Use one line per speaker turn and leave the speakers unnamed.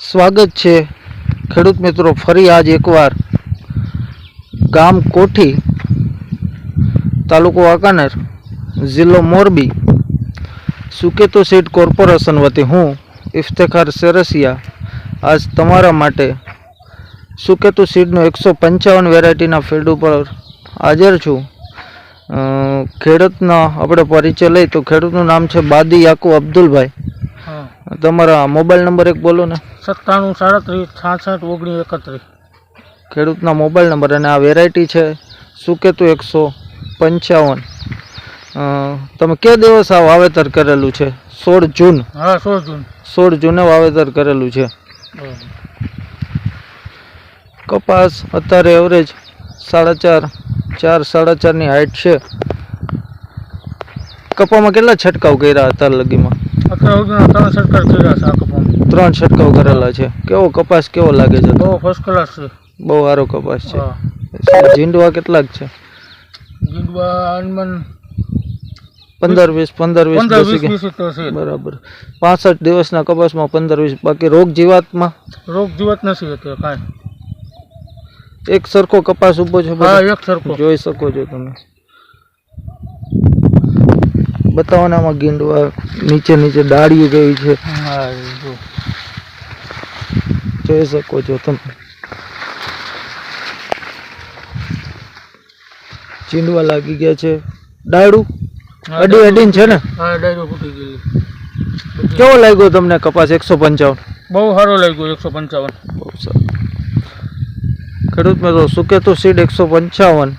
સ્વાગત છે. ખેડૂત મિત્રો ફરી આજ એકવાર ગામ કોઠી તાલુકો વાંકાનેર જિલ્લો મોરબી સુકેતો સીટ કોર્પોરેશન વતી હું ઇફ્તેખાર સેરસિયા આજ તમારા માટે સુકેતુ સીડનો એકસો પંચાવન વેરાયટીના ફિલ્ડ ઉપર હાજર છું. ખેડૂતનો આપણે પરિચય લઈ તો ખેડૂતનું નામ છે બાદી યાકુ અબ્દુલભાઈ. તમારા મોબાઈલ નંબર એક બોલો ને.
સત્તાણું સાડત્રીસ છાસઠ ઓગણીસ એકત્રીસ.
ખેડૂતના મોબાઈલ નંબર અને આ વેરાયટી છે સુકેતુ એકસો પંચાવન. તમે કે દિવસ આ વાવેતર કરેલું છે? સોળ જૂન.
હા સોળ જૂન.
સોળ જૂને વાવેતર કરેલું છે. કપાસ અત્યારે એવરેજ સાડા ચાર ચાર સાડા ચારની હાઈટ છે. કપામાં કેટલા છંટકાવ કર્યા અત્યાર લગીમાં?
ત્રણ છટકાવ કર્યા છે આ કપામાં
ત્રણ છંટકાવ કરેલા છે. કેવો કપાસ કેવો લાગે છે?
બહુ ફર્સ્ટ ક્લાસ છે.
બહુ સારો કપાસ છે. ઝીંડવા કેટલાક છે? પંદર વીસ પંદર વીસ બરાબર. પાસઠ દિવસના કપાસમાં પંદર વીસ. બાકી રોગ જીવાતમાં?
રોગ જીવત નથી કાંઈ.
એક સરખો કપાસ ઊભો છે જોઈ શકો છો તમે. બતાવો ને આમાં ગીંડવા નીચે નીચે ડાળીઓ ગઈ છે.
હા
જોઈ શકો છો તમે. ચીંડવા લાગી ગયા છે. ડાળું? અડી અડીને છે ને?
હા ડાયરો ફૂટી ગયેલી
કેવો લાગ્યો તમને કપાસ એકસો પંચાવન?
બહુ સારો લાગ્યો એકસો પંચાવન.
બહુ સારું. ખેડૂત મિત્રો સુકેતુ સીડ એકસો પંચાવન.